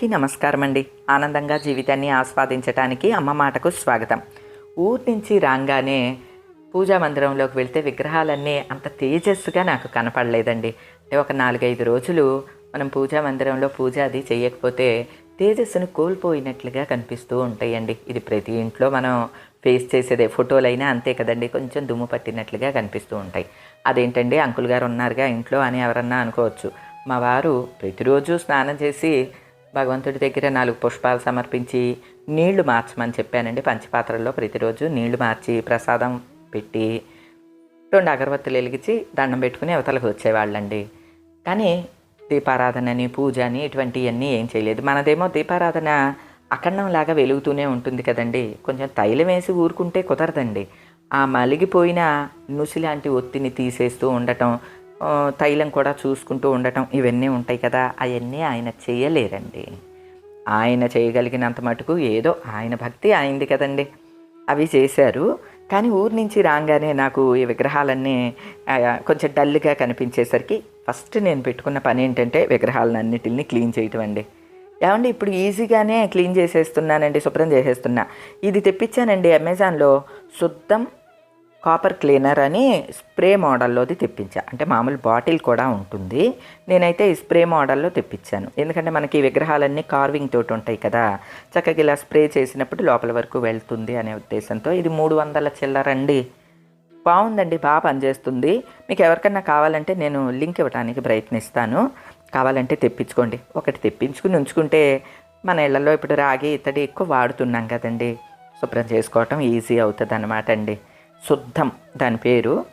అందరికీ నమస్కారం అండి ఆనందంగా జీవితాన్ని ఆస్వాదించటానికి అమ్మ మాటకు స్వాగతం. ఊరి నుంచి రాగానే పూజా మందిరంలోకి వెళ్తే విగ్రహాలన్నీ అంత తేజస్సుగా నాకు కనపడలేదండి. అంటే ఒక నాలుగైదు రోజులు మనం పూజా మందిరంలో పూజ అది చేయకపోతే తేజస్సును కోల్పోయినట్లుగా కనిపిస్తూ ఉంటాయండి. ఇది ప్రతి ఇంట్లో మనం ఫేస్ చేసేదే ఫోటోలైనా అంతే కదండి. కొంచెం దుమ్ము పట్టినట్లుగా కనిపిస్తూ ఉంటాయి. అదేంటండి? అంకుల్ గారు ఉన్నారుగా ఇంట్లో అని ఎవరన్నా అనుకోవచ్చు. మా వారు ప్రతిరోజు స్నానం చేసి భగవంతుడి దగ్గర నాలుగు పుష్పాలు సమర్పించి నీళ్ళు మార్చమని చెప్పానండి. పంచపాత్రల్లో ప్రతిరోజు నీళ్ళు మార్చి ప్రసాదం పెట్టి రెండు అగరబత్తులు వెలిగించి దండం పెట్టుకుని అవతలకు వచ్చేవాళ్ళండి. కానీ దీపారాధనని పూజ అని ఇటువంటివన్నీ ఏం చేయలేదు. మనదేమో దీపారాధన అఖండంలాగా వెలుగుతూనే ఉంటుంది కదండి. కొంచెం తైలం వేసి ఊరుకుంటే కుదరదండి. ఆ మలిగిపోయిన నుసి లాంటి ఒత్తిని తీసేస్తూ ఉండటం తైలం కూడా చూసుకుంటూ ఉండటం ఇవన్నీ ఉంటాయి కదా అవన్నీ ఆయన చేయలేరండి. ఆయన చేయగలిగినంత మటుకు ఏదో ఆయన భక్తి అయింది కదండి. అవి చేశారు. కానీ ఊరి నుంచి రాగానే నాకు ఈ విగ్రహాలన్నీ కొంచెం డల్గా కనిపించేసరికి ఫస్ట్ నేను పెట్టుకున్న పని ఏంటంటే విగ్రహాలన్నిటిని క్లీన్ చేయటం అండి. ఏమండి ఇప్పుడు ఈజీగానే క్లీన్ చేసేస్తున్నానండి శుభ్రం చేసేస్తున్నా. ఇది తెప్పించానండి అమెజాన్లో. శుద్ధం కాపర్ క్లీనర్ అని స్ప్రే మోడల్లోది తెప్పించా. అంటే మామూలు బాటిల్ కూడా ఉంటుంది. నేనైతే ఈ స్ప్రే మోడల్లో తెప్పించాను. ఎందుకంటే మనకి ఈ విగ్రహాలన్నీ కార్వింగ్ తోటి ఉంటాయి కదా. చక్కగా ఇలా స్ప్రే చేసినప్పుడు లోపల వరకు వెళ్తుంది అనే ఉద్దేశంతో ఇది మూడు వందల చిల్లరండి బాగుందండి. బాగా పనిచేస్తుంది. మీకు ఎవరికన్నా కావాలంటే నేను లింక్ ఇవ్వడానికి ప్రయత్నిస్తాను. కావాలంటే తెప్పించుకోండి. ఒకటి తెప్పించుకుని ఉంచుకుంటే మన ఇళ్ళలో ఇప్పుడు రాగి ఇత్తడి ఎక్కువ వాడుతున్నాం కదండి. శుభ్రం చేసుకోవటం ఈజీ అవుతుంది అనమాట అండి. శుద్ధం దాని పేరు.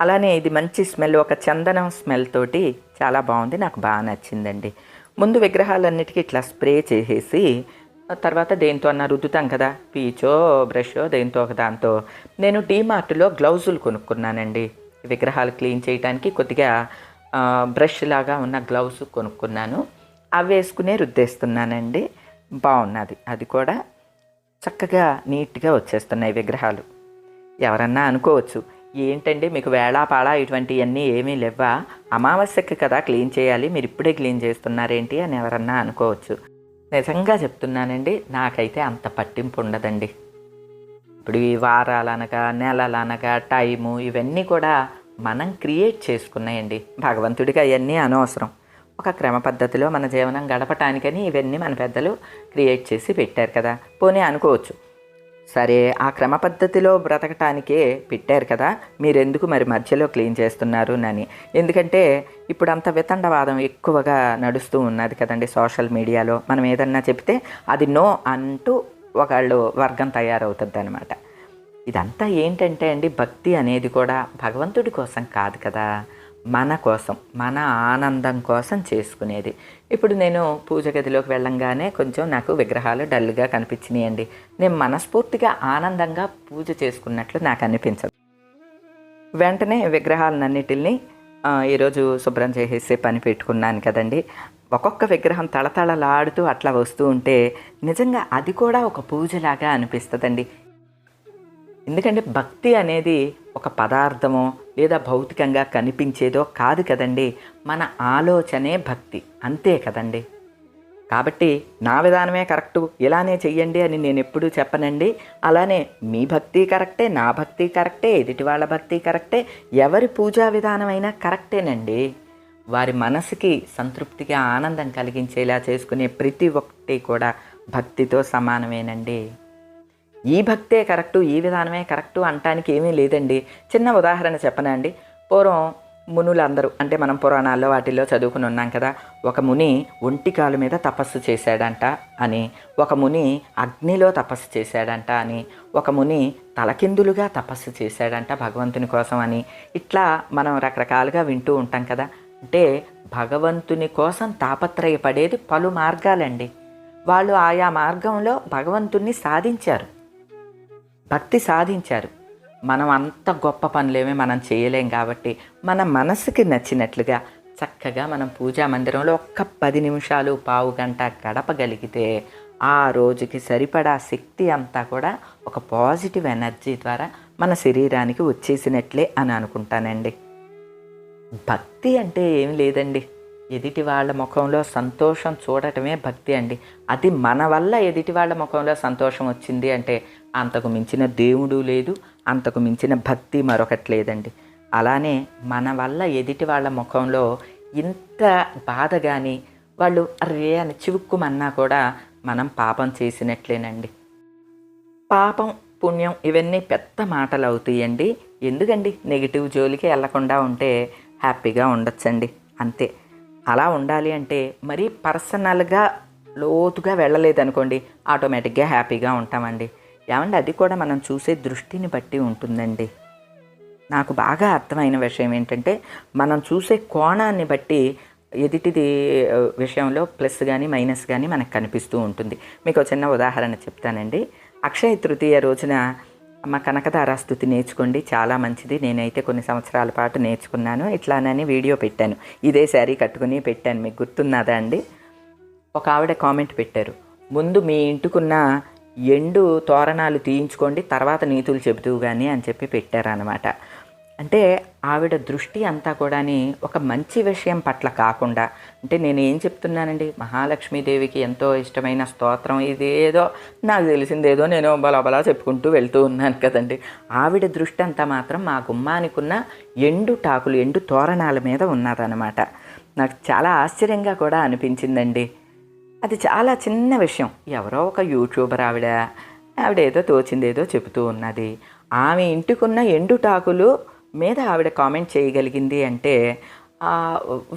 అలానే ఇది మంచి స్మెల్ ఒక చందనం స్మెల్ తోటి చాలా బాగుంది నాకు బాగా నచ్చిందండి. ముందు విగ్రహాలన్నిటికీ ఇట్లా స్ప్రే చేసేసి తర్వాత దేంతో అన్న రుద్దుతాం కదా పీచో బ్రషో దేంతో ఒక దాంతో. నేను డీమార్ట్లో గ్లౌజులు కొనుక్కున్నానండి. విగ్రహాలు క్లీన్ చేయడానికి కొద్దిగా బ్రష్ లాగా ఉన్న గ్లౌజ్ కొనుక్కున్నాను. అవి వేసుకునే రుద్దేస్తున్నానండి. బాగున్నది. అది కూడా చక్కగా నీట్గా వచ్చేస్తున్నాయి విగ్రహాలు. ఎవరన్నా అనుకోవచ్చు. ఏంటండి మీకు వేళాపాళా ఇటువంటివన్నీ ఏమీ లేవా అమావాస్యకి కదా క్లీన్ చేయాలి మీరు ఇప్పుడే క్లీన్ చేస్తున్నారేంటి అని ఎవరన్నా అనుకోవచ్చు. నిజంగా చెప్తున్నానండి నాకైతే అంత పట్టింపు ఉండదండి. ఇప్పుడు ఈ వారాలనగా నెలలనగా టైము ఇవన్నీ కూడా మనం క్రియేట్ చేసుకున్నాయండి. భగవంతుడికి అవన్నీ అనవసరం. ఒక క్రమ పద్ధతిలో మన జీవనం గడపటానికని ఇవన్నీ మన పెద్దలు క్రియేట్ చేసి పెట్టారు కదా. పోనీ అనుకోవచ్చు. సరే ఆ క్రమ పద్ధతిలో బ్రతకటానికే పెట్టారు కదా. మీరెందుకు మరి మధ్యలో క్లీన్ చేస్తున్నారు అని ఎందుకంటే ఇప్పుడు అంత వితండవాదం ఎక్కువగా నడుస్తూ ఉన్నది కదండి సోషల్ మీడియాలో. మనం ఏదన్నా చెప్తే అది నో అంటూ ఒకళ్ళు వర్గం తయారవుతుంది అనమాట ఇదంతా ఏంటంటే అండి భక్తి అనేది కూడా భగవంతుడి కోసం కాదు కదా. మన కోసం మన ఆనందం కోసం చేసుకునేది. ఇప్పుడు నేను పూజ గదిలోకి వెళ్ళంగానే కొంచెం నాకు విగ్రహాలు డల్గా కనిపించినాయండి. నేను మనస్ఫూర్తిగా ఆనందంగా పూజ చేసుకున్నట్లు నాకు అనిపించదు. వెంటనే విగ్రహాలన్నిటిని ఈరోజు శుభ్రం చేసేసి పని పెట్టుకున్నాను కదండి. ఒక్కొక్క విగ్రహం తళతళలాడుతూ అట్లా వస్తూ ఉంటే నిజంగా అది కూడా ఒక పూజలాగా అనిపిస్తుందండి. ఎందుకంటే భక్తి అనేది ఒక పదార్థమో లేదా భౌతికంగా కనిపించేదో కాదు కదండి. మన ఆలోచనే భక్తి. అంతే కదండి. కాబట్టి నా విధానమే కరెక్టు ఇలానే చెయ్యండి అని నేను ఎప్పుడూ చెప్పనండి. అలానే మీ భక్తి కరెక్టే నా భక్తి కరెక్టే ఎదుటి వాళ్ళ భక్తి కరెక్టే ఎవరి పూజా విధానమైనా కరెక్టేనండి. వారి మనసుకి సంతృప్తిగా ఆనందం కలిగించేలా చేసుకునే ప్రతి ఒక్కటి కూడా భక్తితో సమానమేనండి. ఈ భక్తే కరెక్టు ఈ విధానమే కరెక్టు అంటానికి ఏమీ లేదండి. చిన్న ఉదాహరణ చెప్పనండి పూర్వం మునులందరూ అంటే మనం పురాణాల్లో వాటిల్లో చదువుకుని ఉన్నాం కదా ఒక ముని ఒంటి కాలు మీద తపస్సు చేశాడంట అని ఒక ముని అగ్నిలో తపస్సు చేశాడంట అని ఒక ముని తలకిందులుగా తపస్సు చేశాడంట భగవంతుని కోసం అని. ఇట్లా మనం రకరకాలుగా వింటూ ఉంటాం కదా. అంటే భగవంతుని కోసం తాపత్రయపడేది పలు మార్గాలండి. వాళ్ళు ఆయా మార్గంలో భగవంతుణ్ణి సాధించారు. భక్తి సాధించారు. మనం అంత గొప్ప పనులేమీ మనం చేయలేం కాబట్టి మన మనసుకి నచ్చినట్లుగా చక్కగా మనం పూజా మందిరంలో ఒక్క పది నిమిషాలు పావు గంట గడపగలిగితే ఆ రోజుకి సరిపడా శక్తి అంతా కూడా ఒక పాజిటివ్ ఎనర్జీ ద్వారా మన శరీరానికి వచ్చేసినట్లే అని అనుకుంటానండి. భక్తి అంటే ఏం లేదండి. ఎదుటి వాళ్ళ ముఖంలో సంతోషం చూడటమే భక్తి అండి. అది మన వల్ల ఎదుటి వాళ్ళ ముఖంలో సంతోషం వచ్చింది అంటే అంతకు మించిన దేవుడు లేదు అంతకు మించిన భక్తి మరొకటి లేదండి. అలానే మన వల్ల ఎదుటి వాళ్ళ ముఖంలో ఇంత బాధ కానీ వాళ్ళు అరే అని చివుక్కుమన్నా కూడా మనం పాపం చేసినట్లేనండి. పాపం పుణ్యం ఇవన్నీ పెద్ద మాటలు అవుతాయండి. ఎందుకండి? నెగిటివ్ జోలికి వెళ్ళకుండా ఉంటే హ్యాపీగా ఉండొచ్చండి. అంతే. అలా ఉండాలి అంటే మరీ పర్సనల్గా లోతుగా వెళ్ళలేదనుకోండి ఆటోమేటిక్గా హ్యాపీగా ఉంటామండి. ఏమండి అది కూడా మనం చూసే దృష్టిని బట్టి ఉంటుందండి. నాకు బాగా అర్థమైన విషయం ఏంటంటే మనం చూసే కోణాన్ని బట్టి ఎదుటిది విషయంలో ప్లస్ కానీ మైనస్ కానీ మనకు కనిపిస్తూ ఉంటుంది. మీకు ఒక చిన్న ఉదాహరణ చెప్తానండి. అక్షయ తృతీయ రోజున మా కనకదార స్థుతి నేర్చుకోండి చాలా మంచిది. నేనైతే కొన్ని సంవత్సరాల పాటు నేర్చుకున్నాను. ఇట్లానని వీడియో పెట్టాను. ఇదే శారీ కట్టుకుని పెట్టాను. మీకు గుర్తున్నదా అండి? ఒక ఆవిడ కామెంట్ పెట్టారు. ముందు మీ ఇంటికున్న ఎండు తోరణాలు తీయించుకోండి తర్వాత నీతులు చెబుతూ కానీ అని చెప్పి పెట్టారనమాట అంటే ఆవిడ దృష్టి అంతా కూడాని ఒక మంచి విషయం పట్ల కాకుండా అంటే నేను ఏం చెప్తున్నానండి? మహాలక్ష్మీదేవికి ఎంతో ఇష్టమైన స్తోత్రం ఇదేదో నాకు తెలిసిందేదో నేను బలాబలా చెప్పుకుంటూ వెళ్తూ ఉన్నాను కదండి. ఆవిడ దృష్టి అంతా మాత్రం మా గుమ్మానికున్న ఎండు టాకులు ఎండు తోరణాల మీద ఉన్నదనమాట నాకు చాలా ఆశ్చర్యంగా కూడా అనిపించిందండి. అది చాలా చిన్న విషయం. ఎవరో ఒక యూట్యూబర్ ఆవిడ ఆవిడ ఏదో తోచిందేదో చెబుతూ ఉన్నది. ఆమె ఇంటికున్న ఎండుటాకులు మీద ఆవిడ కామెంట్ చేయగలిగింది అంటే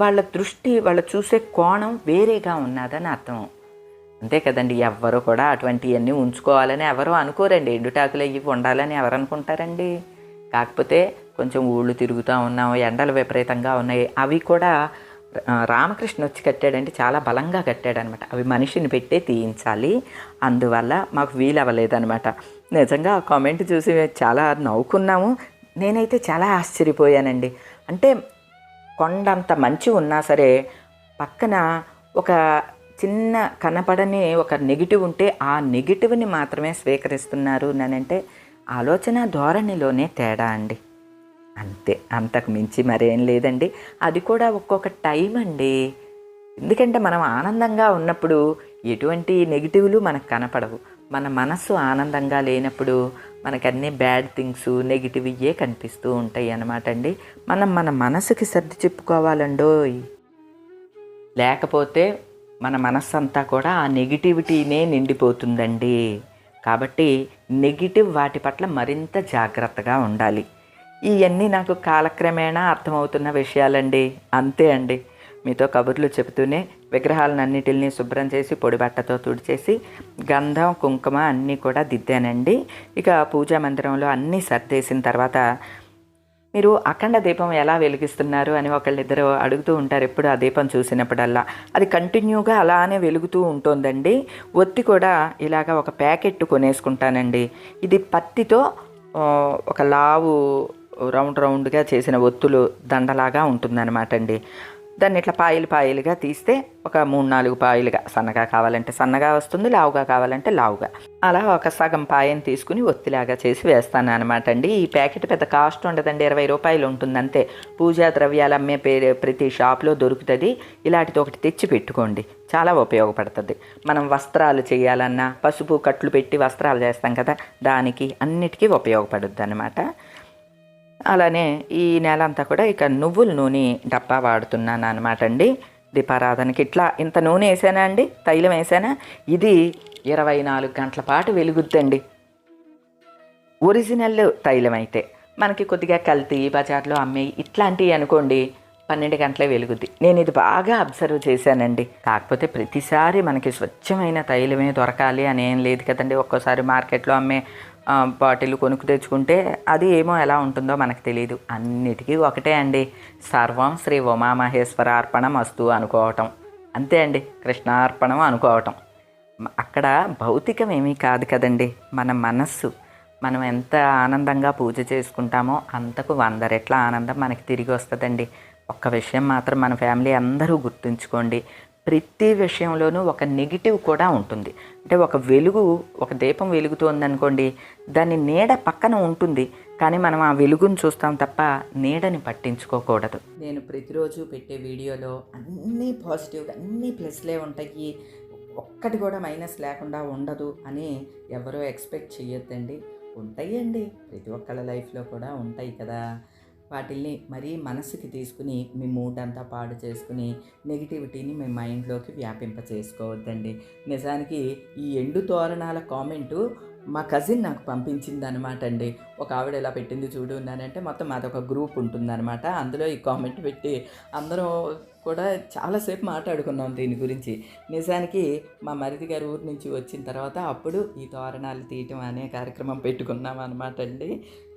వాళ్ళ దృష్టి వాళ్ళ చూసే కోణం వేరేగా ఉన్నదని అర్థం. అంతే కదండి ఎవ్వరు కూడా అటువంటివన్నీ ఉంచుకోవాలని ఎవరు అనుకోరండి. ఎండుటాకులు అవి ఉండాలని ఎవరు అనుకుంటారండి? కాకపోతే కొంచెం ఊళ్ళు తిరుగుతూ ఉన్నాం ఎండలు విపరీతంగా ఉన్నాయి. అవి కూడా రామకృష్ణ వచ్చి కట్టాడంటే చాలా బలంగా కట్టాడనమాట. అవి మనిషిని పెట్టే తీయించాలి. అందువల్ల మాకు వీలవ్వలేదనమాట. నిజంగా ఆ కామెంట్ చూసి చాలా నవ్వుకున్నాము. నేనైతే చాలా ఆశ్చర్యపోయానండి. అంటే కొండంత మంచి ఉన్నా సరే పక్కన ఒక చిన్న కనపడని ఒక నెగిటివ్ ఉంటే ఆ నెగిటివ్ని మాత్రమే స్వీకరిస్తున్నారు. అంటే ఆలోచన ధోరణిలోనే తేడా అండి. అంతే. అంతకు మించి మరేం లేదండి. అది కూడా ఒక్కొక్క టైం అండి. ఎందుకంటే మనం ఆనందంగా ఉన్నప్పుడు ఎటువంటి నెగిటివ్లు మనకు కనపడవు. మన మనస్సు ఆనందంగా లేనప్పుడు మనకు అన్ని బ్యాడ్ థింగ్స్ నెగిటివ్ ఇయే కనిపిస్తూ ఉంటాయి అన్నమాట అండి. మనం మన మనసుకి సర్ది చెప్పుకోవాలండోయ్. లేకపోతే మన మనస్సు అంతా కూడా ఆ నెగిటివిటీనే నిండిపోతుందండి. కాబట్టి నెగిటివ్ వాటి పట్ల మరింత జాగ్రత్తగా ఉండాలి. ఇవన్నీ నాకు కాలక్రమేణా అర్థమవుతున్న విషయాలండి. అంతే అండి. మీతో కబుర్లు చెబుతూనే విగ్రహాలన్నిటిని శుభ్రం చేసి పొడి బట్టతో తుడిచేసి గంధం కుంకుమ అన్నీ కూడా దిద్దానండి. ఇక పూజా మందిరంలో అన్నీ సర్దేసిన తర్వాత మీరు అఖండ దీపం ఎలా వెలిగిస్తున్నారు అని ఒకళ్ళిద్దరు అడుగుతూ ఉంటారు ఎప్పుడు ఆ దీపం చూసినప్పుడల్లా. అది కంటిన్యూగా అలానే వెలుగుతూ ఉంటుందండి. ఒత్తి కూడా ఇలాగ ఒక ప్యాకెట్ కొనేసుకుంటానండి. ఇది పత్తితో ఒక లావు రౌండ్ రౌండ్గా చేసిన ఒత్తులు దండలాగా ఉంటుందన్నమాట అండి. దాన్ని ఇట్లా పాయలు పాయలుగా తీస్తే ఒక మూడు నాలుగు పాయలుగా సన్నగా కావాలంటే సన్నగా వస్తుంది లావుగా కావాలంటే లావుగా. అలా ఒక సగం పాయని తీసుకుని ఒత్తిలాగా చేసి వేస్తాను అనమాట అండి. ఈ ప్యాకెట్ పెద్ద కాస్ట్ ఉండదండి ఇరవై రూపాయలు ఉంటుంది అంతే. పూజా ద్రవ్యాలు అమ్మే పేరు ప్రతి షాప్లో దొరుకుతుంది. ఇలాంటిది ఒకటి తెచ్చి పెట్టుకోండి చాలా ఉపయోగపడుతుంది. మనం వస్త్రాలు చేయాలన్నా పసుపు కట్లు పెట్టి వస్త్రాలు చేస్తాం కదా దానికి అన్నిటికీ ఉపయోగపడుద్ది అనమాట అలానే ఈ నెల అంతా కూడా ఇక నువ్వుల నూనె డబ్బా వాడుతున్నాను అనమాట అండి. దీపారాధనకి ఇట్లా ఇంత నూనె వేసానా అండి? తైలం వేసానా? ఇది ఇరవై నాలుగు గంటల పాటు వెలుగుద్దండి. ఒరిజినల్ తైలం అయితే. మనకి కొద్దిగా కల్తీ బజార్లో అమ్మే ఇట్లాంటివి అనుకోండి పన్నెండు గంటలే వెలుగుద్ది. నేను ఇది బాగా అబ్జర్వ్ చేశానండి. కాకపోతే ప్రతిసారి మనకి స్వచ్ఛమైన తైలమే దొరకాలి అని ఏం లేదు కదండి. ఒక్కోసారి మార్కెట్లో అమ్మే బాటిల్ కొనుక్కు తెచ్చుకుంటే అది ఏమో ఎలా ఉంటుందో మనకు తెలియదు అన్నిటికీ ఒకటే అండి. సర్వం శ్రీ ఉమామహేశ్వర అర్పణం అస్తు అనుకోవటం. అంతే అండి. కృష్ణార్పణం అనుకోవటం. అక్కడ భౌతికం ఏమీ కాదు కదండి. మన మనస్సు. మనం ఎంత ఆనందంగా పూజ చేసుకుంటామో అంతకు వంద రెట్ల ఆనందం మనకి తిరిగి వస్తుందండి. ఒక్క విషయం మాత్రం మన ఫ్యామిలీ అందరూ గుర్తుంచుకోండి. ప్రతి విషయంలోనూ ఒక నెగిటివ్ కూడా ఉంటుంది. అంటే ఒక వెలుగు ఒక దీపం వెలుగుతోంది అనుకోండి దాని నీడ పక్కన ఉంటుంది. కానీ మనం ఆ వెలుగును చూస్తాం తప్ప నీడని పట్టించుకోకూడదు. నేను ప్రతిరోజు పెట్టే వీడియోలో అన్నీ పాజిటివ్గా అన్నీ ప్లస్లే ఉంటాయి. ఒక్కటి కూడా మైనస్ లేకుండా ఉండదు అని ఎవరో ఎక్స్పెక్ట్ చేయొద్దండి ఉంటాయండి. ప్రతి ఒక్కళ్ళ లైఫ్లో కూడా ఉంటాయి కదా. వాటిల్ని మరీ మనసుకి తీసుకుని మీ మూడ్ అంతా పాడు చేసుకుని నెగిటివిటీని మీ మైండ్లోకి వ్యాపింప చేసుకోవద్దండి నిజానికి ఈ ఎండు తోరణాల కామెంటు మా కజిన్ నాకు పంపించింది అనమాట అండి ఒక ఆవిడ ఇలా పెట్టింది చూడు ఉన్నానంటే మొత్తం అదొక గ్రూప్ ఉంటుందన్నమాట అందులో ఈ కామెంట్ పెట్టి అందరం కూడా చాలాసేపు మాట్లాడుకున్నాం దీని గురించి. నిజానికి మా మరిది గారి ఊరి నుంచి వచ్చిన తర్వాత అప్పుడు ఈ తోరణాలు తీయటం అనే కార్యక్రమం పెట్టుకున్నాం అనమాట అండి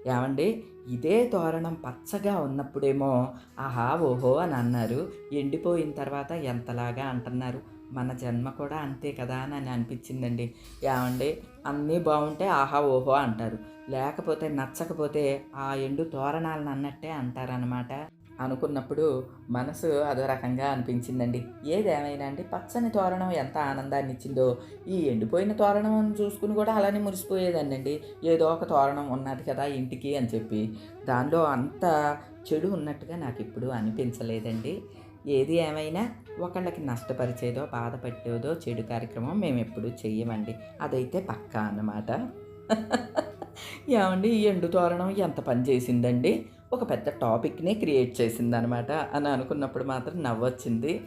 ఏమండి? ఇదే తోరణం పచ్చగా ఉన్నప్పుడేమో ఆహా ఓహో అని అన్నారు. ఎండిపోయిన తర్వాత ఎంతలాగా అంటున్నారు. మన జన్మ కూడా అంతే కదా అని అనిపించిందండి. ఏమండి? అన్నీ బాగుంటే ఆహా ఓహో అంటారు. లేకపోతే నచ్చకపోతే ఆ ఎండు తోరణాలను అన్నట్టే అంటారనమాట అనుకున్నప్పుడు మనసు అదో రకంగా అనిపించిందండి. ఏదేమైనా అండి? పచ్చని తోరణం ఎంత ఆనందాన్ని ఇచ్చిందో. ఈ ఎండిపోయిన తోరణం చూసుకుని కూడా అలానే మురిసిపోయేదాన్నండి. ఏదో ఒక తోరణం ఉన్నది కదా ఇంటికి అని చెప్పి. దానిలో అంత చెడు ఉన్నట్టుగా నాకు ఇప్పుడు అనిపించలేదండి. ఏది ఏమైనా ఒకళ్ళకి నష్టపరిచేదో బాధపెట్టేదో చెడు కార్యక్రమం మేము ఎప్పుడు చెయ్యమండి. అదైతే పక్కా అన్నమాట. ఏమండి? ఈ ఎండు తోరణం ఎంత పని చేసిందండి? ఒక పెద్ద టాపిక్ని క్రియేట్ చేసిందనమాట అని అనుకున్నప్పుడు మాత్రం నవ్వొచ్చింది.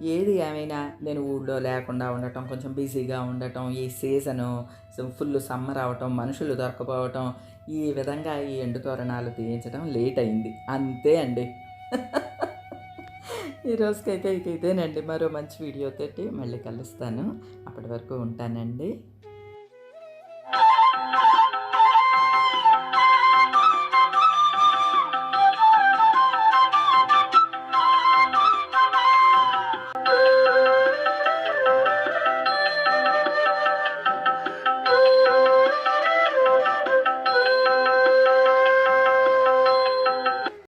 ఏది ఏమైనా నేను ఊళ్ళో లేకుండా ఉండటం కొంచెం బిజీగా ఉండటం ఈ సీజను ఫుల్ సమ్మర్ అవటం మనుషులు దొరకపోవటం ఈ విధంగా ఈ ఎండు తోరణాలు తీయించడం లేట్ అయింది. అంతే అండి. ఈ రోజుకైతే ఇక ఇదేనండి మరో మంచి వీడియో తోటి మళ్ళీ కలుస్తాను. అప్పటి వరకు ఉంటానండి.